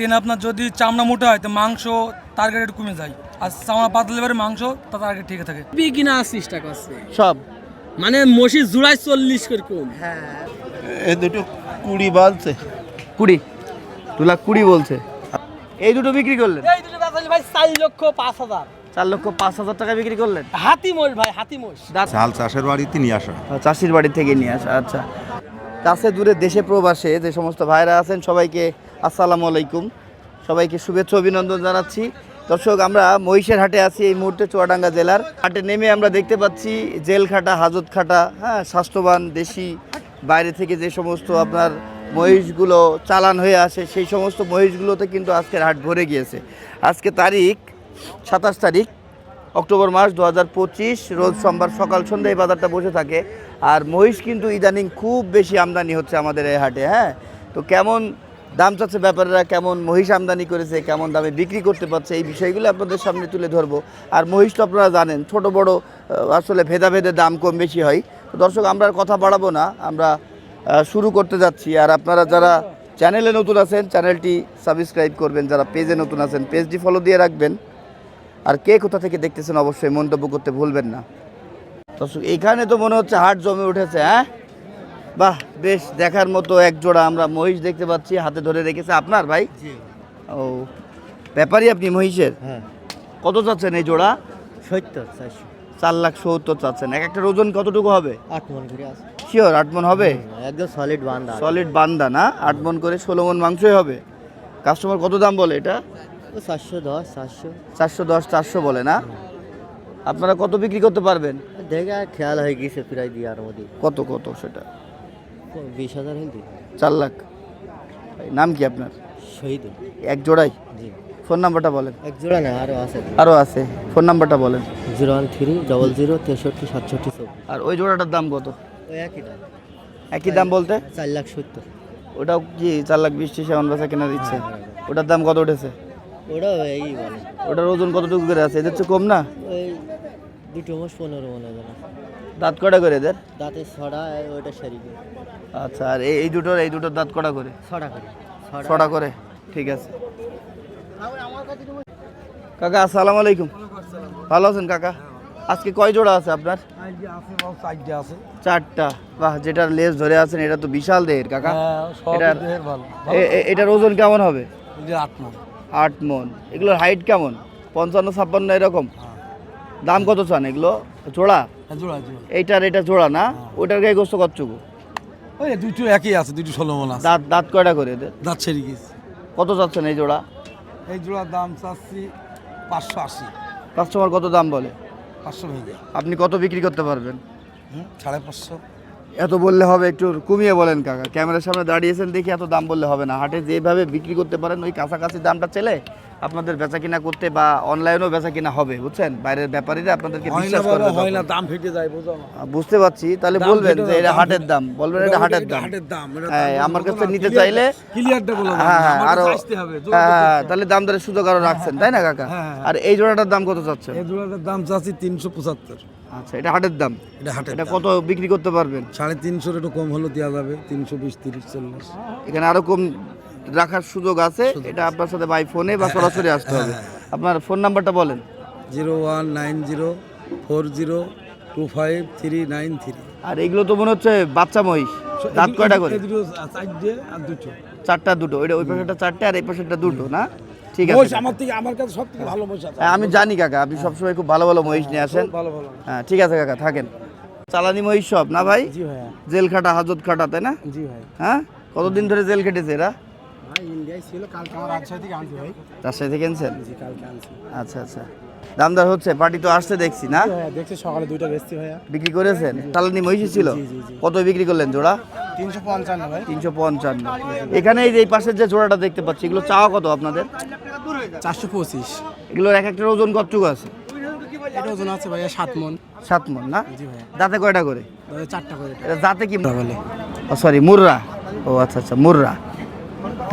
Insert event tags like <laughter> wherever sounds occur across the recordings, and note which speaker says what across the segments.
Speaker 1: Train আপনার যদি চামড়া মোটা হয় তো মাংস টার্গেট একটু কমে যায়। আর চামড়া পাতলে এবারে মাংস তার টার্গেট ঠিক থাকে।
Speaker 2: কিনা চেষ্টা করছে।
Speaker 3: সব।
Speaker 2: মানে মসি জুড়াই চল্লিশ করে কম।
Speaker 3: এ দুটো কুড়ি বলছে। কুড়ি? দু লাখ কুড়ি বলছে। এই দুটো বিক্রি করলেন?
Speaker 2: এই দুটো বেচালি ভাই চার লক্ষ পাঁচ হাজার।
Speaker 3: চার লক্ষ পাঁচ হাজার টাকা বিক্রি করলেন?
Speaker 2: হাতি মোষ ভাই হাতি মোষ।
Speaker 4: চাল চাষের বাড়িতে নিয়ে আসা।
Speaker 3: চাষির বাড়ি থেকে নিয়ে আসা আচ্ছা। কাছে দূরে দেশে প্রবাসে যে সমস্ত ভাইরা আছেন সবাইকে আসসালামু আলাইকুম। সবাইকে শুভেচ্ছা, অভিনন্দন জানাচ্ছি। দর্শক, আমরা মহিষের হাটে আছি এই মুহূর্তে চুয়াডাঙ্গা জেলার। হাটে নেমে আমরা দেখতে পাচ্ছি জেল খাটা হাজত খাটা হ্যাঁ স্বাস্থ্যবান দেশি বাইরে থেকে যে সমস্ত আপনার মহিষগুলো চালান হয়ে আসে, সেই সমস্ত মহিষগুলোতে কিন্তু আজকের হাট ভরে গিয়েছে। আজকে তারিখ সাতাশ তারিখ, অক্টোবর মাস দু হাজার পঁচিশ, রোজ সোমবার সকাল সন্ধ্যায় বাজারটা বসে থাকে। আর মহিষ কিন্তু ইদানিং খুব বেশি আমদানি হচ্ছে আমাদের এই হাটে হ্যাঁ। তো কেমন দাম চাচ্ছে ব্যাপারীরা, কেমন মহিষ আমদানি করেছে, কেমন দামে বিক্রি করতে পারছে, এই বিষয়গুলো আপনাদের সামনে তুলে ধরবো। আর মহিষ তো আপনারা জানেন, ছোট বড় আসলে ভেদাভেদে দাম কম বেশি হয়। তো দর্শক, আমরা কথা বাড়াবো না, আমরা শুরু করতে যাচ্ছি। আর আপনারা যারা চ্যানেলে নতুন আছেন, চ্যানেলটি সাবস্ক্রাইব করবেন। যারা পেজে নতুন আছেন, পেজটি ফলো দিয়ে রাখবেন। আর কে কোথা থেকে দেখতেছেন, অবশ্যই মন্তব্য করতে ভুলবেন না। দর্শক, এখানে তো মনে হচ্ছে হাট জমে উঠেছে হ্যাঁ? বাহ বেশ দেখার মতো এক জোড়া আমরা মহিষ দেখতে পাচ্ছি হাতে ধরে রেখেছে আপনার ভাই? ও ব্যাপারই আপনি মহিষের?
Speaker 5: হ্যাঁ।
Speaker 3: কত চাচ্ছেন এই জোড়া?
Speaker 5: সত্তর চারশো।
Speaker 3: চার লাখ সত্তর চাচ্ছেন। এক একটা ওজন কতটুকু হবে?
Speaker 5: আট মন করে
Speaker 3: শিওর আট মন হবে?
Speaker 5: একদম সলিড বান্ধা
Speaker 3: সলিড বান্দা না? আট মন করে ষোলো মন মাংসই হবে। কাস্টমার কত দাম বলে এটা?
Speaker 5: চারশো দশ চারশো।
Speaker 3: চারশো দশ চারশো বলে না? আপনারা কত বিক্রি করতে পারবেন?
Speaker 5: দেখে খেয়াল হয়ে গেছে প্রায় দিয়ে আর
Speaker 3: কত কত সেটা?
Speaker 5: বিশ হাজার হল দিই
Speaker 3: চার লাখ। নাম কি আপনার?
Speaker 5: শহীদ।
Speaker 3: এক জোড়াই?
Speaker 5: জি।
Speaker 3: ফোন নাম্বারটা বলেন।
Speaker 5: এক জোড়া না আরও আছে।
Speaker 3: আরও আছে। ফোন নাম্বারটা বলেন।
Speaker 5: Zero one three double zero তেষট্টি সাতষট্টি
Speaker 3: আর ওই জোড়াটার দাম কত?
Speaker 5: ওই একই দাম।
Speaker 3: একই দাম বলতে?
Speaker 5: চার লাখ সত্তর।
Speaker 3: ওটাও কি চার লাখ বিশ ত্রিশ এমন বেচা কেনা দিচ্ছে ওটার দাম কত উঠেছে?
Speaker 5: ওটাও এই বলে।
Speaker 3: ওটার ওজন কতটুকু করে আছে? এদের চেয়ে কম না?
Speaker 5: ওই দুটো মাস পনেরো মনে না
Speaker 3: দাঁত কটা করে এদের?
Speaker 5: দাঁতে ছড়া ওইটা সারিবে
Speaker 3: আচ্ছা আর এই দুটোর এই দুটোর দাঁত কটা করে?
Speaker 5: ছড়া করে। ছড়া।
Speaker 3: ছটা করে? ঠিক আছে। কাকা আসসালামু আলাইকুম। ভালো আছেন কাকা? আজকে কয় জোড়া আছে আপনার?
Speaker 1: আছে
Speaker 3: চারটা বাহ যেটার লেজ ধরে আছেন এটা তো বিশাল দেহের কাকা।
Speaker 1: হ্যাঁ,
Speaker 3: এটার এটার ওজন কেমন হবে?
Speaker 1: আট মন।
Speaker 3: আট মন। এগুলোর হাইট কেমন? পঞ্চান্ন ছাপ্পান্ন এরকম? দাম কত চান এগুলো? জোড়া?
Speaker 1: জোড়া জোড়া।
Speaker 3: এইটার এটা জোড়া না? ওটার গায়ে গোস্ত কতটুকু?
Speaker 1: ওই দুটো একই আছে দুটো ষোলো মন আছে।
Speaker 3: দাঁত দাঁত কয়টা করে এদের?
Speaker 1: দাঁত ছেড়ে গেছে
Speaker 3: কত চাচ্ছেন এই জোড়া?
Speaker 1: এই জোড়ার দাম চাচ্ছি পাঁচশো আশি।
Speaker 3: কাস্টমার কত দাম বলে?
Speaker 1: পাঁচশো ভেঙে।
Speaker 3: আপনি কত বিক্রি করতে পারবেন?
Speaker 1: সাড়ে পাঁচশো।
Speaker 3: এত বললে হবে একটু কমিয়ে বলেন কাকা। ক্যামেরার সামনে দাঁড়িয়েছেন দেখি এত দাম বললে হবে না। হাটে যেভাবে বিক্রি করতে পারেন ওই কাছাকাছি দামটা চেলে আপনাদের বেচা কিনা করতে বা অনলাইনেও বেচা কিনা হবে বুঝছেন? বাইরের ব্যাপারীরা আপনাদেরকে বিশ্বাস করবে
Speaker 1: হয় না দাম ফেটে যায়
Speaker 3: বুঝতে পারছি। তাহলে বলবেন যে এটা হাটের দাম বলবেন এটা হাটের দাম।
Speaker 1: হাটের দাম
Speaker 3: হ্যাঁ আমার কাছে নিতে চাইলে
Speaker 1: ক্লিয়ারটা বলো না,
Speaker 3: হ্যাঁ হ্যাঁ
Speaker 1: আরও আসতে হবে,
Speaker 3: হ্যাঁ হ্যাঁ। তাহলে দাম দরের সুযোগ আরও রাখছেন তাই না কাকা?
Speaker 1: হ্যাঁ।
Speaker 3: আর এই জোড়াটার দাম কত চাচ্ছেন?
Speaker 1: এই জোড়াটার দাম চাচ্ছি তিনশো পঁচাত্তর।
Speaker 3: আচ্ছা এটা হাটের দাম?
Speaker 1: এটা হাটের
Speaker 3: এটা। কত বিক্রি করতে পারবেন?
Speaker 1: সাড়ে তিনশোর একটু কম হলেও দেওয়া যাবে তিনশো বিশ তিরিশ চল্লিশ।
Speaker 3: এখানে আরও কম রাখার সুযোগ আছে এটা আপনার সাথে বাই ফোনে বা সরাসরি <laughs> আসতে হবে। আপনার ফোন নাম্বারটা বলেন।
Speaker 1: Zero one nine zero four zero two five three nine three.
Speaker 3: আর এগুলো তো মনে হচ্ছে বাচ্চা মহিষ। দাঁত কয়টা করে?
Speaker 1: চারটে দুটো।
Speaker 3: ওইটা ওই পাশেরটা চারটে আর এই পাশেরটা দুটো না? ঠিক আছে।
Speaker 1: আমার থেকে আমার কাছে সব থেকে ভালো মহিষ আছে।
Speaker 3: হ্যাঁ, আমি জানি কাকা আপনি সবসময় খুব ভালো ভালো মহিষ নিয়ে আসেন।
Speaker 1: ভালো ভালো
Speaker 3: হ্যাঁ ঠিক আছে কাকা থাকেন। চালানি মহিষ সব না ভাই? জেল খাটা হাজত খাটা তাই না?
Speaker 1: জি ভাই।
Speaker 3: হ্যাঁ? কতদিন ধরে জেল খেটেছে এরা?
Speaker 1: ইন্ডিয়ায় ছিল কালকে আমার রাজশাহী থেকে আনছি ভাই।
Speaker 3: রাজশাহী থেকে এনেছেন
Speaker 1: জি কালকে আনছি।
Speaker 3: আচ্ছা আচ্ছা। দামদার হচ্ছে পার্টি তো আসছে দেখছি না?
Speaker 1: দেখছি সকালে দুইটা বেচছি ভাইয়া।
Speaker 3: বিক্রি করেছেন? ছিল? কত বিক্রি করলেন জোড়া?
Speaker 1: তিনশো পঞ্চান্ন ভাই।
Speaker 3: তিনশো পঞ্চান্ন। এখানে এই যে পাশের যে জোড়াটা দেখতে পাচ্ছি এগুলো চাওয়া কত আপনাদের?
Speaker 1: চারশো পঁচিশ।
Speaker 3: এগুলোর এক একটার ওজন কতটুকু আছে?
Speaker 1: এটা ওজন আছে ভাইয়া সাত মন।
Speaker 3: সাত মন না? দাঁতে কয়টা করে?
Speaker 1: চারটা করে
Speaker 3: এটা। দাঁতে কি?
Speaker 1: বলে।
Speaker 3: সরি মুররা। ও আচ্ছা আচ্ছা মুররা।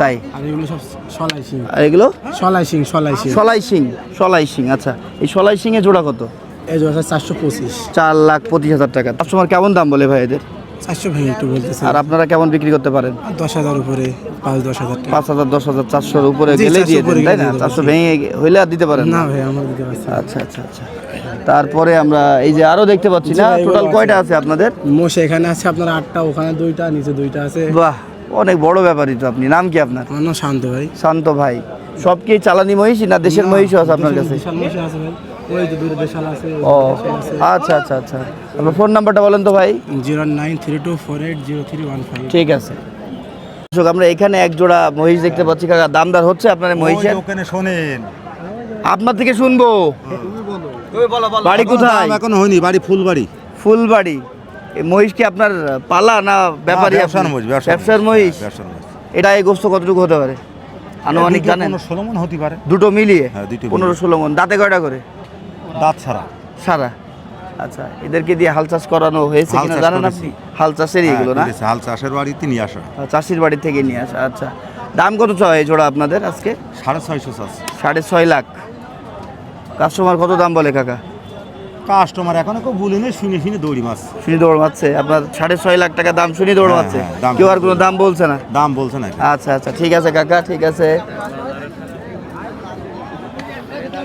Speaker 3: তাই?
Speaker 1: আর এগুলো সব সলাই সিং
Speaker 3: আর এগুলো?
Speaker 1: সলাই সিং সলাই সিং
Speaker 3: সলাই সিং সলাই সিং আচ্ছা। এই সলাই সিং এ জোড়া কত?
Speaker 1: এই যে চারশো পঁচিশ।
Speaker 3: চার লাখ পঁচিশ হাজার টাকা। কাস্টমার কেমন দাম বলে ভাই এদের?
Speaker 6: চারশো ভেঙে একটু বলতেছে।
Speaker 3: আর আপনারা কেমন বিক্রি করতে পারেন?
Speaker 6: দশ হাজার উপরে পাঁচ দশ হাজার
Speaker 3: পাঁচ হাজার দশ হাজার চারশোর উপরে গেলে দিয়ে দেন তাই না? চারশো ভেঙে হইলে আর দিতে পারেন
Speaker 6: না।
Speaker 3: না
Speaker 6: ভাই আমার দিতে পারছি
Speaker 3: আচ্ছা আচ্ছা আচ্ছা। তারপরে আমরা এই যে আরও দেখতে পাচ্ছি না টোটাল কয়টা আছে আপনাদের?
Speaker 6: মোষ এখানে আছে আপনার আটটা ওখানে দুইটা নিচে দুইটা আছে।
Speaker 3: বাহ। অনেক বড় ব্যাপারই তো আপনি। নাম কি আপনার?
Speaker 6: আমার নাম শান্ত ভাই।
Speaker 3: শান্ত ভাই। সব কি চালানি মহিষই না দেশের মহিষও আছে আপনার কাছে?
Speaker 6: বিশাল মহিষ আছে ভাই। ওই যে দুটো দেশাল আছে
Speaker 3: ও আচ্ছা আচ্ছা আচ্ছা। আপনার ফোন নাম্বারটা বলেন তো ভাই।
Speaker 6: Zero nine three two four eight zero three one five.
Speaker 3: ঠিক আছে। দর্শক, আমরা এখানে এক জোড়া মহিষ দেখতে পাচ্ছি। কাকা দামদার হচ্ছে আপনার মহিষের?
Speaker 4: ওখানে শোনেন।
Speaker 3: আপনার থেকে শুনব। বাড়ি কোথায়?
Speaker 4: এখনও হয়নি বাড়ি ফুলবাড়ি।
Speaker 3: ফুলবাড়ি। মহিষ কি আপনার পালা না ব্যাপারী
Speaker 4: হ্যাঁ, ব্যবসার মহিষ, ব্যবসার
Speaker 3: ব্যবসার মহিষ। এটা এই গোস্ত কতটুকু হতে পারে? আনুমানিক জানেন?
Speaker 4: ষোলো মন হতে পারে।
Speaker 3: দুটো মিলিয়ে?
Speaker 4: হ্যাঁ, দুটো মিলিয়ে।
Speaker 3: পনেরো ষোলো মন। দাঁতে কয়টা করে?
Speaker 4: দাঁত ছাড়া।
Speaker 3: সারা আচ্ছা এদেরকে দিয়ে হাল চাষ করানো হয়েছে কিনা জানেন আপনি? হাল চাষেরই এগুলো না?
Speaker 4: হ্যাঁ, হাল চাষের বাড়ি তিনি আসা।
Speaker 3: চাষির বাড়ি থেকে নিয়ে আসা আচ্ছা। দাম কত চাও এই জোড়া আপনাদের আজকে?
Speaker 4: সাড়ে ছয়শো
Speaker 3: সাড়ে ছয় লাখ। কাস্টমার কত দাম বলে কাকা?
Speaker 4: কাস্টমার এখনও কেউ বলি নেই শুনে শুনে দৌড়ি মাছ
Speaker 3: শুনি দৌড় মারছে। আপনার সাড়ে ছয় লাখ টাকা দাম শুনি দৌড়
Speaker 4: হ্যাঁ,
Speaker 3: মারছে।
Speaker 4: দাম
Speaker 3: কেউ আর কোনো দাম বলছে না।
Speaker 4: দাম বলছে না
Speaker 3: আচ্ছা আচ্ছা ঠিক আছে কাকা ঠিক আছে।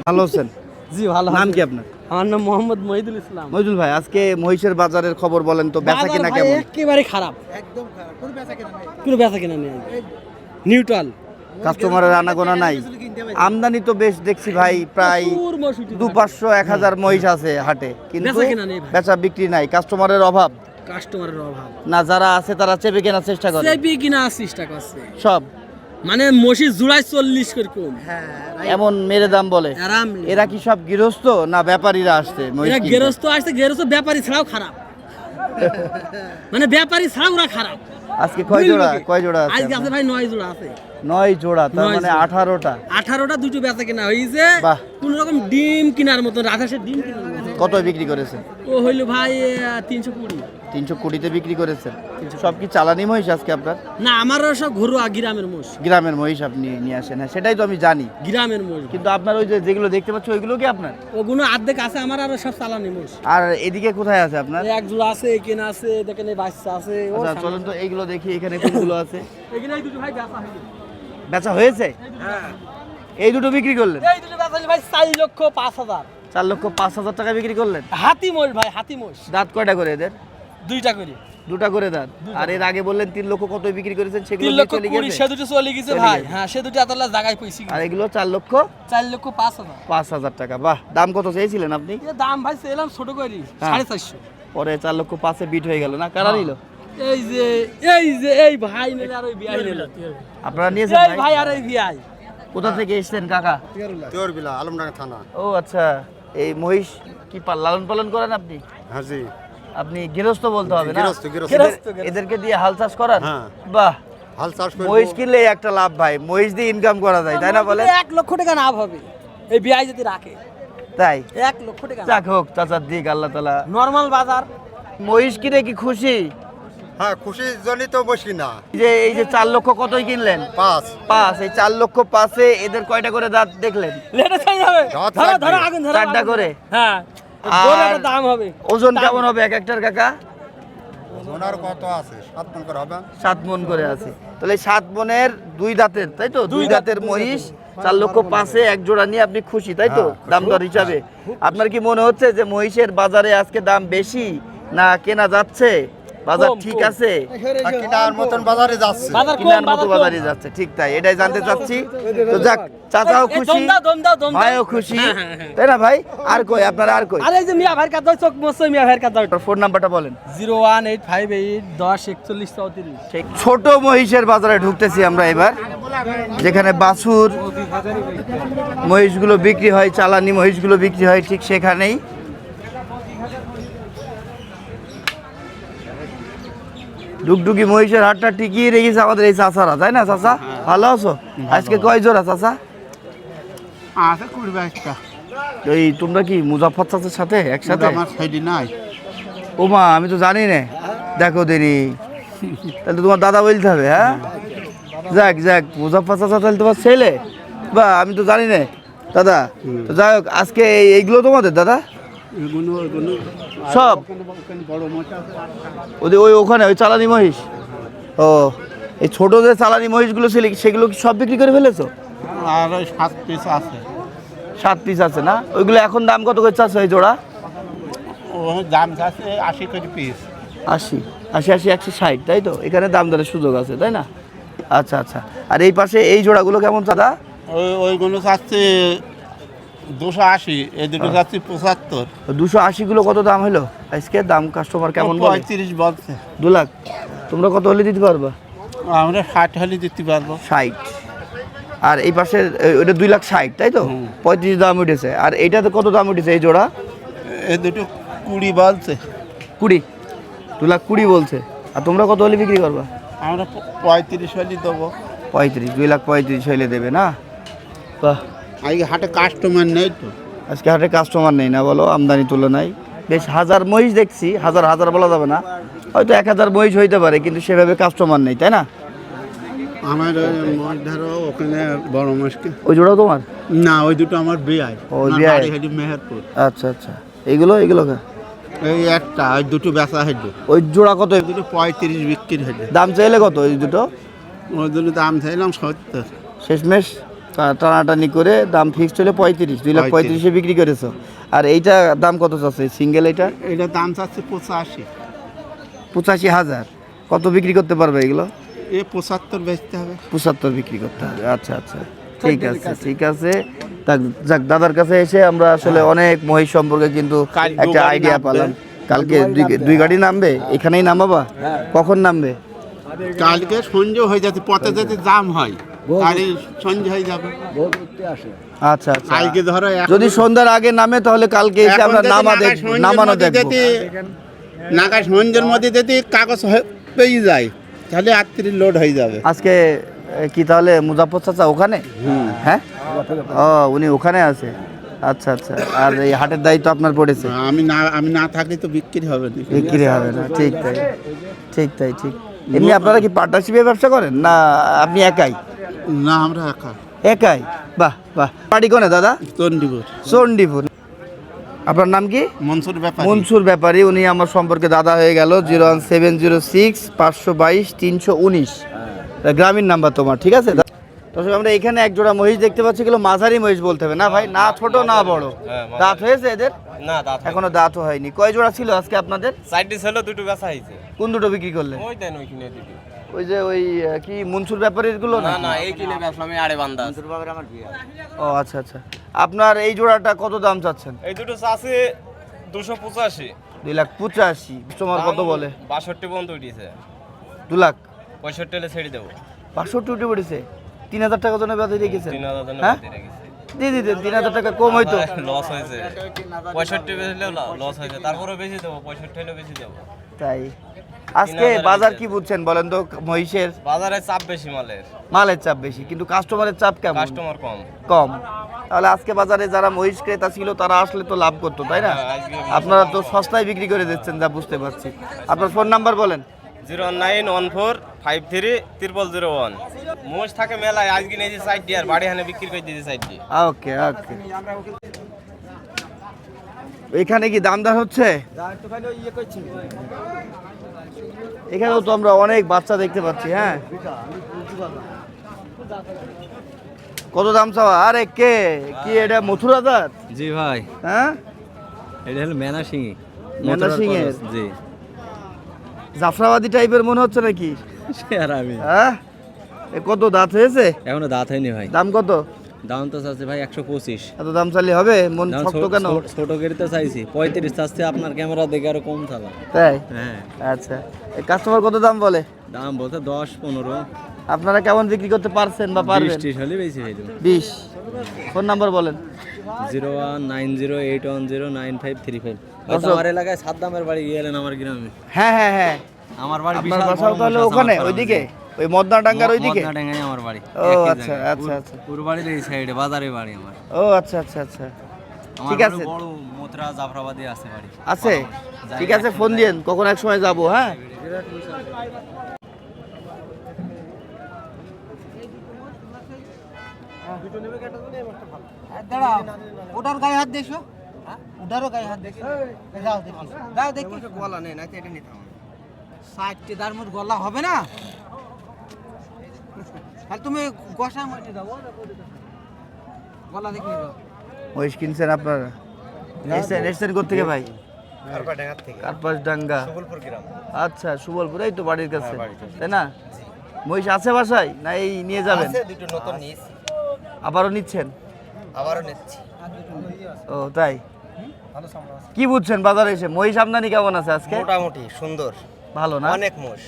Speaker 3: ভালো আছেন?
Speaker 2: জি ভালো
Speaker 3: নাম কি আপনার?
Speaker 2: আমার নাম মোহাম্মদ মহিদুল ইসলাম।
Speaker 3: মজুল ভাই আজকে মহিষের বাজারের খবর বলেন তো বেচা কিনা কেমন?
Speaker 2: একেবারে খারাপ। একদম খারাপ কোনো বেচা কিনা নেই। নিউট্রাল
Speaker 3: কাস্টমারের আনাগোনা নাই। আমদানি তো বেশ দেখছি ভাই প্রায় দু পাঁচশো এক হাজার মহিষ আছে হাটে। কিন্তু
Speaker 2: বেচা
Speaker 3: বিক্রি নাই কাস্টমারের অভাব।
Speaker 2: কাস্টমারের অভাব।
Speaker 3: না যারা আছে তারা চেপে কেনার চেষ্টা করে।
Speaker 2: সেবি কিনা চেষ্টা করছে।
Speaker 3: সব।
Speaker 2: মানে মসি জুড়াই চল্লিশ করে কম।
Speaker 3: এমন মেরে দাম বলে।
Speaker 2: আরাম
Speaker 3: এরা কি সব গৃহস্থ না ব্যাপারীরা আসছে মহিষ
Speaker 2: এরা আসছে গেরস্ত ব্যাপারী ছাড়াও খারাপ। মানে ব্যাপারী সাউরা খারাপ।
Speaker 3: আজকে কয় জোড়া? কয় জোড়া আছে
Speaker 2: আজকে আছে ভাই নয় জোড়া আছে।
Speaker 3: নয় জোড়া তার মানে। আঠারোটা।
Speaker 2: আঠারোটা দুটো বেচা কেনা হয়েছে। কোন রকম ডিম কেনার মতো আঠাশের ডিম কেনার
Speaker 3: কত বিক্রি করেছে?
Speaker 2: ও হইল ভাই তিনশো কুড়ি।
Speaker 3: তিনশো কোটিতে বিক্রি করেছেন সব কি চালানি মহিষ আজকে আপনার?
Speaker 2: না আমারও সব ঘরোয়া গ্রামের মোষ
Speaker 3: গ্রামের মহিষ আপনি নিয়ে আসেন হ্যাঁ সেটাই তো আমি জানি।
Speaker 2: গ্রামের মোষ
Speaker 3: কিন্তু আপনার ওই যে যেগুলো দেখতে পাচ্ছি ওইগুলো কি আপনার?
Speaker 2: ওগুলো অর্ধেক আছে আমার আরও সব চালানি মোষ
Speaker 3: আর এদিকে কোথায় আছে আপনার?
Speaker 2: এক জোড়া আছে এখানে আছে দেখেন এই বাচ্চা আছে
Speaker 3: আচ্ছা চলুন তো এইগুলো দেখি এখানে কোনগুলো আছে।
Speaker 2: এখানে দুটো ভাই বেচা হইল
Speaker 3: বেচা হয়েছে? এই দুটো বিক্রি করলেন?
Speaker 2: এই দুটো বেচা ভাই চার লক্ষ পাঁচ হাজার।
Speaker 3: চার লক্ষ পাঁচ হাজার টাকা বিক্রি করলেন?
Speaker 2: হাতি মোষ ভাই হাতি মোষ
Speaker 3: দাঁত কয়টা করে এদের?
Speaker 2: দুইটা করে।
Speaker 3: দুটা করে দাঁত আর এর আগে বললেন তিন লক্ষ কত বিক্রি করেছেন সেগুলো
Speaker 2: তিন লক্ষ
Speaker 3: চলে
Speaker 2: কুড়ি
Speaker 3: গেছে
Speaker 2: সে দুটো চলে গেছে ভাই। হ্যাঁ সে দুটো এতলা জায়গায় পয়সি
Speaker 3: আর এগুলো চার লক্ষ?
Speaker 2: চার লক্ষ পাঁচ হাজার।
Speaker 3: পাঁচ হাজার টাকা। বাহ দাম কত চেয়েছিলেন আপনি?
Speaker 2: দাম ভাই সেলাম ছোট করি
Speaker 3: হ্যাঁ।
Speaker 2: সাড়ে চারশো।
Speaker 3: পরে চার লক্ষ পাঁচে বিট হয়ে গেল না? কারা নিল?
Speaker 2: এই যে এই যে এই ভাই নিলে আর ওই বিয়াই নিলে।
Speaker 3: আপনারা নিয়েছেন
Speaker 2: এই
Speaker 3: ভাই?
Speaker 2: ভাই আর এই বিয়াই।
Speaker 3: কোথা থেকে এসেছেন কাকা?
Speaker 7: তেওরবিলা আলমডাঙ্গা থানা।
Speaker 3: ও আচ্ছা এই মহিষ কি পা- লালন পালন করেন আপনি?
Speaker 7: হ্যাঁ জি।
Speaker 3: আপনি গৃহস্থ বলতে হবে না?
Speaker 7: গৃহস্থ, গৃহস্থ।
Speaker 3: এদেরকে দিয়ে হাল চাষ করান?
Speaker 7: হ্যাঁ।
Speaker 3: বাহ।
Speaker 7: হাল চাষ করে
Speaker 3: মহিষ কিনলে একটা লাভ ভাই মহিষ দিয়ে ইনকাম করা যায় তাই না বলে
Speaker 2: এক লক্ষ টাকা লাভ হবে। এই বিয়াই যদি রাখে
Speaker 3: তাই?
Speaker 2: এক লক্ষ টাকা
Speaker 3: যাক হোক চাচার দিক আল্লাহ তালা
Speaker 2: নর্মাল বাজার।
Speaker 3: মহিষ কিনে কি খুশি?
Speaker 7: হ্যাঁ খুশি জনই তো বসি না
Speaker 3: এই যে এই যে চার লক্ষ কতই কিনলেন?
Speaker 7: পাঁচ।
Speaker 3: পাঁচ এই চার লক্ষ পাঁচে এদের কয়টা করে দাঁত দেখলেন?
Speaker 2: লেটে চাই হবে। ধরো ধরো আগুন ধরো
Speaker 3: চারটা করে?
Speaker 2: হ্যাঁ।
Speaker 3: আর
Speaker 2: দাম হবে।
Speaker 3: ওজন কেমন হবে এক একটার কাকা?
Speaker 7: ওনার কত আছে? সাত মন করে হবে।
Speaker 3: সাত মন করে আছে। তাহলে সাত মনের দুই দাঁতের তাই তো? দুই দাঁতের মহিষ চার লক্ষ পাঁচে এক জোড়া নিয়ে আপনি খুশি তাই তো? দাম দর হিসাবে। আপনার কি মনে হচ্ছে যে মহিষের বাজারে আজকে দাম বেশি না কেনা যাচ্ছে? বাজার ঠিক আছে?
Speaker 7: আর কিনার মতন বাজারে যাচ্ছে।
Speaker 3: কিনার মতো
Speaker 2: বাজারে
Speaker 3: যাচ্ছে ঠিক তাই এটাই জানতে চাচ্ছি। তো যাক চাচাও খুশি ভাইও খুশি। তাই না ভাই? আর কই আপনার আর কই?
Speaker 2: আরে এই যে মিয়া ভাইয়ের কাছে চোখ মস্ত মিয়া ভাইয়ের কাছে
Speaker 3: ফোন নাম্বারটা বলেন।
Speaker 2: Zero one eight five eight দশ একচল্লিশ চৌত্রিশ।
Speaker 3: ঠিক ছোট মহিষের বাজারে ঢুকতেছি আমরা এবার যেখানে বাছুর মহিষগুলো বিক্রি হয় চালানি মহিষগুলো বিক্রি হয় ঠিক সেখানেই। ডুগডুগি মহিষের হাটটা টিকিয়ে রেখেছে আমাদের এই চাচারা তাই না চাচা? ভালো আছো? আজকে কয় জোড়া চাচা?
Speaker 7: আছে কুড়ি বাইশটা
Speaker 3: এই তোমরা কি মুজাফর চাচার সাথে একসাথে?
Speaker 7: আমার সাইডে নাই।
Speaker 3: ওমা আমি তো জানি না। দেখো দেরি। তাহলে তোমার দাদা বলতে হবে হ্যাঁ? যাক যাক মুজাফর চাচা তাহলে তোমার ছেলে? বা আমি তো জানি না। দাদা তো যাই হোক আজকে এই- এইগুলো তোমাদের দাদা?
Speaker 6: এগুলো এগুলো।
Speaker 3: সব। ওদের ওই ওখানে ওই চালানি মহিষ। ও এই ছোট যে চালানি মহিষগুলো ছিল সেগুলো কি সব বিক্রি করে ফেলেছো?
Speaker 4: আর ওই সাত পিস আছে।
Speaker 3: সাত পিস আছে না? ওইগুলো এখন দাম কত করে চাচ্ছে এই জোড়া?
Speaker 4: ও দাম আছে আশি করে পিস
Speaker 3: আশি। আশি আশি একশো ষাট তাই তো? এখানে দাম দরের সুযোগ আছে তাই না? আচ্ছা আচ্ছা। আর এই পাশে এই জোড়াগুলো কেমন চাঁদা?
Speaker 4: ওই ওইগুলো চাচ্ছে দুশো আশি এই দুটো পঁচাত্তর।
Speaker 3: দুশো কত দাম হলো? আজকে দাম কাস্টমার কেমন
Speaker 4: পঁয়ত্রিশ বলছে।
Speaker 3: দু লাখ তোমরা কত হলে দিতে পারবা?
Speaker 4: আমরা ষাট হলে দিতে পারব।
Speaker 3: ষাট। আর এই পাশে ওইটা দুই লাখ ষাট তাই তো? পঁয়ত্রিশ দাম উঠেছে। আর এইটাতে কত দাম উঠেছে এই জোড়া?
Speaker 4: এই দুটো কুড়ি বলছে।
Speaker 3: কুড়ি। দু লাখ কুড়ি বলছে। আর তোমরা কত হলে বিক্রি করবা?
Speaker 4: আমরা পঁয়ত্রিশ হলে দেবো।
Speaker 3: পঁয়ত্রিশ দুই লাখ পঁয়ত্রিশ হইলে দেবে না? বাহ।
Speaker 4: আজকে হাটে কাস্টমার নেই তো।
Speaker 3: আজকে হাটে কাস্টমার নেই না বলো আমদানি তুলনায়। বেশ হাজার মহিষ দেখছি হাজার হাজার বলা যাবে না। হয়তো এক হাজার মহিষ হইতে পারে কিন্তু সেভাবে কাস্টমার নেই তাই না?
Speaker 4: আমার মাছ ধরো ওখানে বড় মাছকে
Speaker 3: ওই জোড়াও তোমার?
Speaker 4: না ওই দুটো আমার বিয়াই।
Speaker 3: ও।
Speaker 4: হেডি মেহেরপুর।
Speaker 3: আচ্ছা আচ্ছা। এগুলো কা?
Speaker 4: এই একটা ওই দুটো বেচা হেডে
Speaker 3: ওই জোড়া কত?
Speaker 4: দুটো পঁয়ত্রিশ বিক্রি হেডে
Speaker 3: দাম চাইলে কত ওই দুটো?
Speaker 4: ওই দুটো দাম চাইলাম সত্তর।
Speaker 3: শেষমেশ? টানাটানি করে দাম ফিক্সড হলে পঁয়ত্রিশ দুই লাখ
Speaker 4: পঁয়ত্রিশে।
Speaker 3: বিক্রি করেছ। আর এইটা দাম কত চাচ্ছে? সিঙ্গেল এটা
Speaker 4: এটা দাম চাচ্ছে পঁচাশি।
Speaker 3: পঁচাশি হাজার। কত বিক্রি করতে পারবে এগুলো?
Speaker 4: এ পঁচাত্তর বেচতে হবে।
Speaker 3: পঁচাত্তর বিক্রি করতে হবে। আচ্ছা আচ্ছা। ঠিক আছে ঠিক আছে। যাক যাক দাদার কাছে এসে আমরা আসলে অনেক মহিষ সম্পর্কে কিন্তু একটা আইডিয়া। পেলাম। কালকে দুই দুই গাড়ি নামবে। এখানেই নামাবা? কখন নামবে?
Speaker 4: কালকে সঞ্জে হয়ে যাচ্ছে পথে যেতে জাম হয়। গাড়ি যাবে।
Speaker 3: আচ্ছা আচ্ছা।
Speaker 4: ধরো
Speaker 3: যদি সন্ধ্যার আগে নামে তাহলে কালকে এসে আমরা নামা দেখ নামানো
Speaker 4: যদি নাগা সঞ্জের মধ্যে যদি কাগজ হয়ে- পেয়ে যায় তাহলে আটত্রিশ লোড হয়ে যাবে।
Speaker 3: আজকে কি তাহলে মুজাফর চাচা ওখানে? হ্যাঁ? ও উনি ওখানে আছে। আচ্ছা আচ্ছা। আর এই হাটের দায়িত্ব আপনার পড়েছে?
Speaker 4: আমি না আমি না থাকলে তো বিক্রি হবে না।
Speaker 3: বিক্রি হবে না। ঠিক তাই। ঠিক তাই ঠিক। এমনি আপনারা কি পার্টনারশিপে ব্যবসা করেন? না আপনি একাই?
Speaker 4: না আমরা একা।
Speaker 3: একাই? বাহ বাহ। বাড়ি কোনে দাদা?
Speaker 4: চণ্ডীপুর।
Speaker 3: চণ্ডীপুর। আপনার নাম কি?
Speaker 4: মনসুর ব্যাপারী।
Speaker 3: মনসুর ব্যাপারী উনি আমার সম্পর্কে দাদা হয়ে গেল zero one seven zero six পাঁচশো বাইশ তিনশো উনিশ। গ্রামীণ নাম্বার তোমার ঠিক আছে দর্শক আমরা এখানে এক জোড়া মহিষ দেখতে পাচ্ছি এগুলো মাঝারি মহিষ বলতে হবে। না ভাই না ছোট না বড়। দাঁত হয়েছে এদের?
Speaker 8: না দাঁত
Speaker 3: এখনও দাঁতও হয়নি। কয় জোড়া ছিল আজকে আপনাদের?
Speaker 8: সাইডে ছিল দুটো বেচা হয়েছে।
Speaker 3: কোন দুটো বিক্রি করলেন?
Speaker 8: ওই দেন ওই কিনে দুটো।
Speaker 3: ওই যে ওই কি মনসুর ব্যাপারীরগুলো
Speaker 8: না
Speaker 3: না
Speaker 8: না এই কিনে বেচলাম এই আড়ে বান্দা আছে।
Speaker 3: ও আচ্ছা আচ্ছা। আপনার এই জোড়াটা কত দাম চাচ্ছেন?
Speaker 8: এই দুটো চাষে দুশো পঁচাশি।
Speaker 3: দুই লাখ পঁচাশি তোমার কত বলে?
Speaker 8: বাষট্টি পর্যন্ত উঠিয়েছে
Speaker 3: দু লাখ?
Speaker 8: পঁয়ষট্টি হলে ছেড়ে দেবো।
Speaker 3: বাষট্টি উঠে পড়েছে? তিন হাজার টাকা জন্য বেঁধে রেখেছেন হ্যাঁ?
Speaker 8: দিয়ে রেখেছি।
Speaker 3: তিন হাজার টাকা কম হয়তো
Speaker 8: লস হয়েছে। পঁয়ষট্টি বেচলেও লস হয়েছে। তারপরেও বেশি দেবো পঁয়ষট্টি হলেও বেশি দেবো।
Speaker 3: তাই। আজকে বাজার কি বুঝছেন বলেন তো মহিষের?
Speaker 8: বাজারে চাপ বেশি মালের।
Speaker 3: মালের চাপ বেশি কিন্তু কাস্টমারের চাপ কেমন?
Speaker 8: কাস্টমার কম।
Speaker 3: কম। তাহলে আজকে বাজারে যারা মহিষ ক্রেতা ছিল তারা আসলে তো লাভ করতো তাই না?
Speaker 8: হ্যাঁ,
Speaker 3: আপনারা তো সস্তায় বিক্রি করে দিচ্ছেন যা বুঝতে পারছি। আপনার ফোন নাম্বার বলেন।
Speaker 8: Zero nine one four five three triple zero one. মোষ থাকে মেলায় আজকে নিয়েছি সাইডটি আর বাড়ি হানে বিক্রি করে দিয়েছি সাইডটি
Speaker 3: ওকে ওকে। এখানে কি দাম দর হচ্ছে? এখানেও তো আমরা অনেক বাচ্চা দেখতে পাচ্ছি হ্যাঁ। কত দাম চাওয়া? আরে কে? কি এটা মথুরা দাঁত
Speaker 9: জি ভাই।
Speaker 3: হ্যাঁ?
Speaker 9: এটা হলো মেনা সিংই
Speaker 3: মেনা সিংয়ের?
Speaker 9: জি।
Speaker 3: জাফরাবাদি টাইপের মনে হচ্ছে নাকি?
Speaker 9: আর আমি।
Speaker 3: হ্যাঁ? এ কত দাঁত হয়েছে?
Speaker 9: এখনও দাঁত হয়নি ভাই।
Speaker 3: দাম কত?
Speaker 9: দাম তো চাচ্ছে ভাই একশো পঁচিশ।
Speaker 3: এত দাম চাইলে হবে? মন শক্ত
Speaker 9: ছোট-
Speaker 3: কেন?
Speaker 9: ছোট- গাড়িতে চাইছি। পঁয়ত্রিশ চাচ্ছে আপনার ক্যামেরা দেখে আরও কম চালা
Speaker 3: তাই?
Speaker 9: হ্যাঁ।
Speaker 3: আচ্ছা। কাস্টমার কত দাম বলে?
Speaker 9: দাম বলতে দশ পনেরো।
Speaker 3: আপনারা কেমন বিক্রি করতে পারছেন বা পারবেন?
Speaker 9: ত্রিশ হলে বেশি হয়ে যাবে
Speaker 3: বিশ। ফোন নাম্বার বলেন।
Speaker 9: Zero one nine zero eight one zero nine five three five. আমার এলাকায় সাত দামের বাড়ি গেলেন আমার গ্রামে।
Speaker 3: হ্যাঁ হ্যাঁ হ্যাঁ।
Speaker 9: আমার বাড়ি
Speaker 3: আপনার বাসাও তাহলে ওখানে ওইদিকে? ওই মদনা ডাঙ্গার
Speaker 9: আছে।
Speaker 3: ওইদিকে?
Speaker 9: মদনাডাঙ্গায় আমার বাড়ি
Speaker 3: ও আচ্ছা আচ্ছা আচ্ছা।
Speaker 9: পুর বাড়ির এই সাইডে বাজারে বাড়ি আমার।
Speaker 3: ও আচ্ছা আচ্ছা আচ্ছা। ঠিক আছে।
Speaker 9: বড় মোতরা জাফরাবাদী আছে বাড়ি।
Speaker 3: আছে? ঠিক আছে ফোন দিয়েন কখন এক সময় যাব হ্যাঁ?
Speaker 2: ওটার গায়ে হাত দিয়েছ? উধারও গায়ে হাত দেখি যাও দেখি। যাও দেখি।
Speaker 3: গলা নেই না এটা নিতে
Speaker 2: ষাটটি দার মধ্যে গলা হবে না? তাহলে তুমি গোসা মধ্যে দাও গলা দেখি দাও
Speaker 3: মহিষ কিনছেন আপনারা? এসছেন এসছেন থেকে। ভাই আচ্ছা সুবলপুর এই তো বাড়ির কাছে। তাই না? মহিষ আছে বাসায়? না এই নিয়ে যাবেন?
Speaker 5: দুটো নতুন নিয়েছি।
Speaker 3: আবারও নিচ্ছেন?
Speaker 5: আবারও নিচ্ছি।
Speaker 3: ও তাই? কি বুঝছেন বাজারে এসে? মহিষ আমদানি কেমন আছে আজকে?
Speaker 5: মোটামুটি সুন্দর।
Speaker 3: ভালো না?
Speaker 5: অনেক মোষ।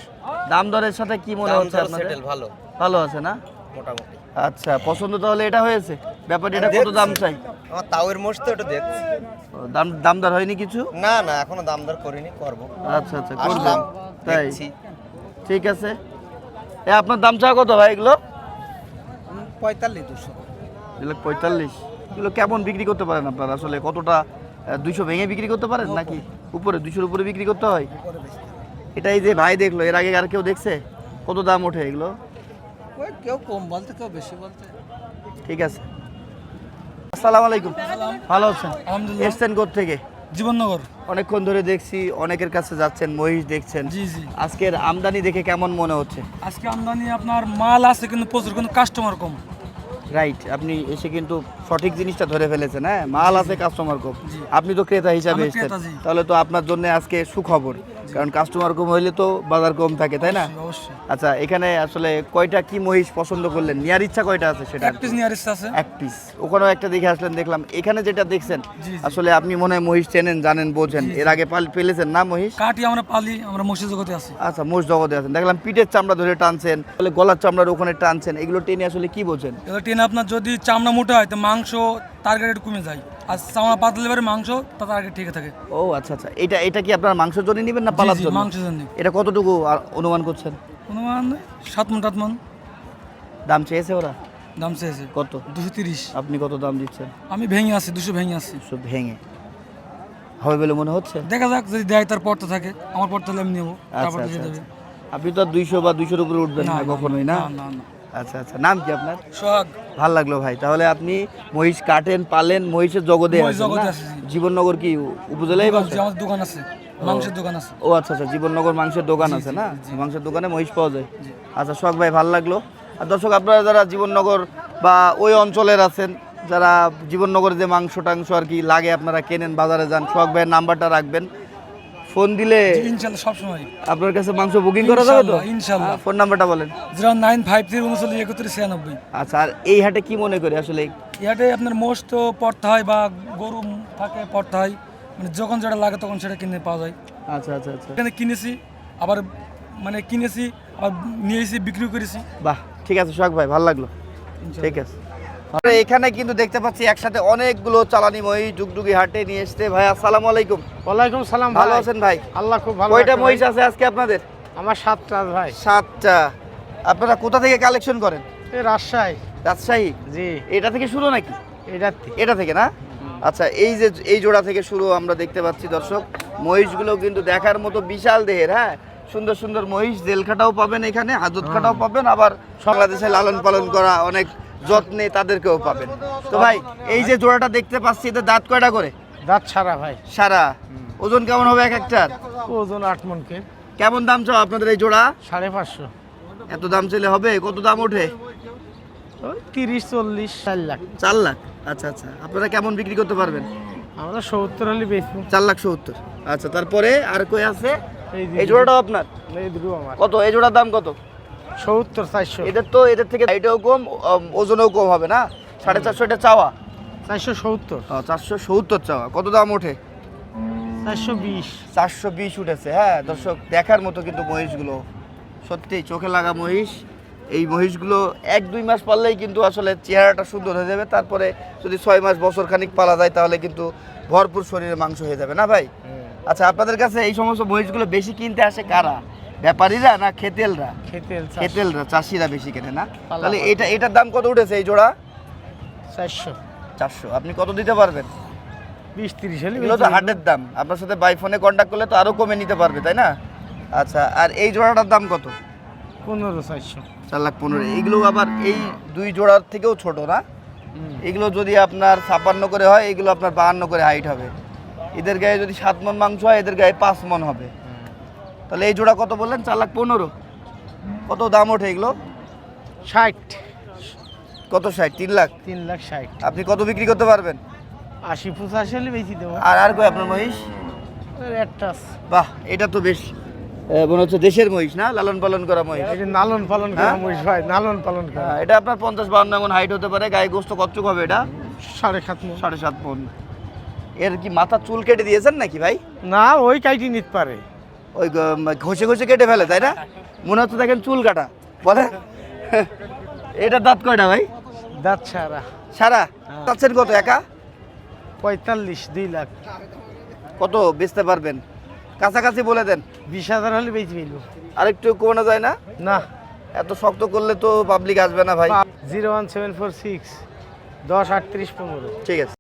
Speaker 3: দাম দরের সাথে কি মনে হচ্ছে আপনাদের?
Speaker 5: সেটেল ভালো।
Speaker 3: ভালো আছে না?
Speaker 5: মোটামুটি।
Speaker 3: আচ্ছা পছন্দ তাহলে এটা হয়েছে? ব্যাপারটা এটা কত দাম চাই?
Speaker 5: আমার তাওয়ের মোষ তো একটু দেখছি।
Speaker 3: ও, দাম দাম দর হয়নি কিছু?
Speaker 5: না না এখনও দাম দর করিনি করব।
Speaker 3: আচ্ছা আচ্ছা করবেন।
Speaker 5: আসলাম
Speaker 3: তাই? ঠিক আছে। এ আপনার দাম চাওয়া কত ভাই এগুলো?
Speaker 2: পঁয়তাল্লিশ দুশো।
Speaker 3: এগুলো পঁয়তাল্লিশ। এগুলো কেমন বিক্রি করতে পারেন আপনারা? আসলে কতটা দুইশো ভেঙে বিক্রি করতে পারেন নাকি উপরে দুইশোর উপরে বিক্রি করতে হয়? এটা এই যে ভাই দেখল এর আগে আর কেউ দেখছে? কত দাম ওঠে এগুলো?
Speaker 2: কেউ কম বলতে কেউ বেশি বলতে।
Speaker 3: ঠিক আছে। আসসালামু আলাইকুম। ভালো আছেন? এসছেন থেকে?
Speaker 1: জীবননগর।
Speaker 3: অনেকক্ষণ ধরে দেখছি অনেকের কাছে যাচ্ছেন মহিষ দেখছেন।
Speaker 1: জি জি।
Speaker 3: আজকের আমদানি দেখে কেমন মনে হচ্ছে?
Speaker 1: আজকে আমদানি আপনার মাল আছে কিন্তু প্রচুর কিন্তু কাস্টমার কম।
Speaker 3: রাইট আপনি এসে কিন্তু সঠিক জিনিসটা ধরে ফেলেছেন হ্যাঁ? মাল আছে কাস্টমার কম আপনি তো ক্রেতা হিসাবে এসেছেন। তাহলে তো আপনার জন্য আজকে সুখবর। কারণ কাস্টমার কম হইলে তো বাজার কম থাকে তাই না? আচ্ছা এখানে আসলে কয়টা কি মহিষ পছন্দ করলেন? নেওয়ার ইচ্ছা কয়টা আছে সেটা
Speaker 1: এক পিস নিয়ে আসছে আছে।
Speaker 3: এক পিস ওখানেও একটা দেখে আসলেন দেখলাম। এখানে যেটা দেখছেন। আসলে আপনি মনে হয় মহিষ চেনেন জানেন বোঝেন। এর আগে পাল পেলেছেন না মহিষ?
Speaker 1: কাটি আমরা পালি আমরা মসজিদ জগতে আছি।
Speaker 3: আচ্ছা মহিষ জগতে আছেন। দেখলাম পিঠের চামড়া ধরে টানছেন বলে গলার চামড়ার ওখানে টানছেন। এগুলো টেনে আসলে কি বোঝেন?
Speaker 1: ট্রেনে আপনার যদি চামড়া মোটা হয় তো মাংস টার্গেট একটু কমে যায়। আর চামড়া পাতলে এবারে মাংস তার টার্গেট ঠিক থাকে।
Speaker 3: ও আচ্ছা আচ্ছা। এটা এটা কি আপনার মাংসের জন্য নেবেন না পালার জন্য?
Speaker 1: মাংসের জন্য।
Speaker 3: এটা কতটুকু অনুমান করছেন?
Speaker 1: অনুমান সাত মন টাত মন।
Speaker 3: দাম চেয়েছে ওরা?
Speaker 1: দাম চেয়েছে।
Speaker 3: কত?
Speaker 1: দুশো তিরিশ।
Speaker 3: আপনি কত দাম দিচ্ছেন?
Speaker 1: আমি ভেঙে আছি দুশো ভেঙে আছি।
Speaker 3: সব ভেঙে। হবে বলে মনে হচ্ছে?
Speaker 1: দেখা যাক যদি দেয় তার পড়তে থাকে। আমার পড়তে আমি নেব।
Speaker 3: আচ্ছা
Speaker 1: তারপর
Speaker 3: আচ্ছা আচ্ছা। আপনি তো দুইশো বা দুইশোর উপরে উঠবেন না কখনোই না?
Speaker 1: না না।
Speaker 3: আচ্ছা আচ্ছা। নাম কি আপনার?
Speaker 1: সোহাগ।
Speaker 3: ভালো লাগল ভাই। তাহলে আপনি মহিষ কাটেন পালেন মহিষের জগতে। জীবননগর কি উপজেলায়
Speaker 1: আমার দোকান আছে মাংসের দোকান আছে।
Speaker 3: ও আচ্ছা আচ্ছা জীবননগর মাংসের দোকান আছে না? মাংসের দোকানে মহিষ পাওয়া যায়। আচ্ছা শখ ভাই ভালো লাগল। আর দর্শক আপনারা যারা জীবননগর বা ওই অঞ্চলের আছেন যারা জীবননগরে যে মাংস টাংস আর কি লাগে আপনারা কেনেন বাজারে যান শখ ভাইয়ের নাম্বারটা রাখবেন। ফোন দিলে
Speaker 1: জি, ইনশাল্লাহ সবসময়।
Speaker 3: আপনার কাছে মাংস বুকিং করা যাবে তো?
Speaker 1: ইনশাল্লাহ।
Speaker 3: ফোন নাম্বারটা বলেন।
Speaker 1: জিরো নাইন ফাইভ থ্রি উনচল্লিশ একত্রিশ ছিয়ানব্বই।
Speaker 3: আচ্ছা আর এই হাটে কি মনে করি আসলে?
Speaker 1: ইয়াতে আপনার মোষ তো পড়তে হয় বা গরু থাকে পড়তে হয় মানে যখন যেটা লাগে তখন সেটা কিনে পাওয়া যায়।
Speaker 3: আচ্ছা আচ্ছা আচ্ছা।
Speaker 1: এখানে কিনেছি আবার মানে কিনেছি আবার নিয়েছি বিক্রি করেছি।
Speaker 3: বাহ ঠিক আছে সোহাগ ভাই ভালো লাগল। ঠিক আছে। এখানে কিন্তু দেখতে পাচ্ছি একসাথে অনেকগুলো চালানি মহিষ যুগযুগি হাটে নিয়ে এসছে। ভাই আসসালামু আলাইকুম।
Speaker 6: ওয়ালাইকুম সালাম
Speaker 3: ভালো আছেন ভাই?
Speaker 6: আল্লাহ খুব ভালো
Speaker 3: কয়টা মহিষ আছে আজকে আপনাদের?
Speaker 6: আমার সাতটা ভাই।
Speaker 3: সাতটা। আপনারা কোথা থেকে কালেকশন করেন?
Speaker 6: রাজশাহী।
Speaker 3: রাজশাহী?
Speaker 6: জি।
Speaker 3: এটা থেকে শুরু নাকি?
Speaker 6: এটা
Speaker 3: এটা থেকে না? আচ্ছা এই যে এই জোড়া থেকে শুরু আমরা দেখতে পাচ্ছি দর্শক। মহিষগুলো কিন্তু দেখার মতো বিশাল দেহের হ্যাঁ? সুন্দর সুন্দর মহিষ জেলখাটাও পাবেন এখানে হাজত খাটাও পাবেন আবার বাংলাদেশে লালন পালন করা অনেক যত্নে তাদেরকেও পাবেন। তো ভাই এই যে জোড়াটা দেখতে পাচ্ছি এতে দাঁত কয়টা করে?
Speaker 6: দাঁত সারা ভাই।
Speaker 3: সারা। ওজন কেমন হবে এক একটার?
Speaker 6: ওজন আট মনকে।
Speaker 3: কেমন দাম চাও আপনাদের এই জোড়া?
Speaker 6: সাড়ে পাঁচশো।
Speaker 3: এত দাম চলে হবে? কত দাম ওঠে?
Speaker 6: তিরিশ চল্লিশ চার লাখ।
Speaker 3: চার লাখ? আচ্ছা আচ্ছা। আপনারা কেমন বিক্রি করতে পারবেন?
Speaker 6: আমরা সত্তর হলে বেশি
Speaker 3: চার লাখ সত্তর। আচ্ছা তারপরে আর কই আছে?
Speaker 6: এই
Speaker 3: জোড়াটাও আপনার? কত? এই জোড়ার দাম কত?
Speaker 6: সত্তর চারশো।
Speaker 3: এদের তো এদের থেকে এটাও কম ওজনও কম হবে না? সাড়ে চারশো এটা চাওয়া?
Speaker 6: চারশো সত্তর।
Speaker 3: চারশো সত্তর চাওয়া। কত দাম ওঠে?
Speaker 6: চারশো বিশ।
Speaker 3: চারশো বিশ উঠেছে হ্যাঁ? দর্শক দেখার মতো কিন্তু মহিষগুলো। সত্যি চোখে লাগা মহিষ। এই মহিষগুলো এক দুই মাস পারলেই কিন্তু আসলে চেহারাটা সুন্দর হয়ে যাবে। তারপরে যদি ছয় মাস বছর খানিক পালা যায় তাহলে কিন্তু ভরপুর শরীরে মাংস হয়ে যাবে। না ভাই? আচ্ছা আপনাদের কাছে এই সমস্ত মহিষগুলো বেশি কিনতে আসে কারা? ব্যাপারীরা না খেতেলরা?
Speaker 6: খেতে
Speaker 3: খেতেলরা চাষিরা বেশি কেনে না? তাহলে এটা এটার দাম কত উঠেছে এই জোড়া?
Speaker 6: চারশো।
Speaker 3: চারশো। আপনি কত দিতে পারবেন?
Speaker 6: বিশ তিরিশ হলে
Speaker 3: এগুলো তো হাটের দাম। আপনার সাথে বাই ফোনে কন্ট্যাক্ট করলে তো আরও কমে নিতে পারবে তাই না? আচ্ছা আর এই জোড়াটার দাম কত?
Speaker 6: পনেরো চারশো।
Speaker 3: চার লাখ পনেরো। এইগুলো আবার এই দুই জোড়ার থেকেও ছোট না? এগুলো যদি আপনার ছাপান্ন করে হয় এগুলো আপনার বাহান্ন করে হাইট হবে। এদের গায়ে যদি সাত মন মাংস হয় এদের গায়ে পাঁচ মন হবে। তাহলে এই জোড়া কত বললেন? চার লাখ পনেরো। কত দাম ওঠে এগুলো?
Speaker 6: ষাট।
Speaker 3: কত ষাট? তিন লাখ?
Speaker 6: তিন লাখ ষাট।
Speaker 3: আপনি কত বিক্রি করতে পারবেন?
Speaker 6: আশি পঁচাশি হলে বেশি দেবো।
Speaker 3: আর আর কই আপনার মহিষ? বাহ এটা তো বেশ মনে হচ্ছে দেশের মহিষ না? লালন পালন করা মহিষ।
Speaker 6: লালন পালন করা
Speaker 3: হ্যাঁ?
Speaker 6: মহিষ ভাই লালন পালন করা।
Speaker 3: হ্যাঁ, এটা আপনার পঞ্চাশ বাউন্ন এমন হাইট হতে পারে গায়ে গোস্ত কচ্চুক হবে এটা?
Speaker 6: সাড়ে সাত মণ।
Speaker 3: সাড়ে সাত মন। এর কি মাথা চুল কেটে দিয়েছেন নাকি ভাই?
Speaker 6: না ওই কাইটি নিতে পারে।
Speaker 3: ওই ঘষে ঘষে কেটে ফেলে তাই না? মনে হচ্ছে দেখেন চুল কাটা। বলে? এটা দাঁত কয়টা ভাই?
Speaker 6: দাঁত ছাড়া
Speaker 3: সারা? চাচ্ছেন কত একা?
Speaker 6: পঁয়তাল্লিশ দুই লাখ।
Speaker 3: কত? বেচতে পারবেন। কাছাকাছি বলে দেন।
Speaker 6: বিশ হাজার হলে বেশি মিলব
Speaker 3: আরেকটু কমানো যায় না?
Speaker 6: না।
Speaker 3: এত শক্ত করলে তো পাবলিক আসবে না ভাই।
Speaker 6: Zero one seven four six দশ আটত্রিশ পনেরো।
Speaker 3: ঠিক আছে।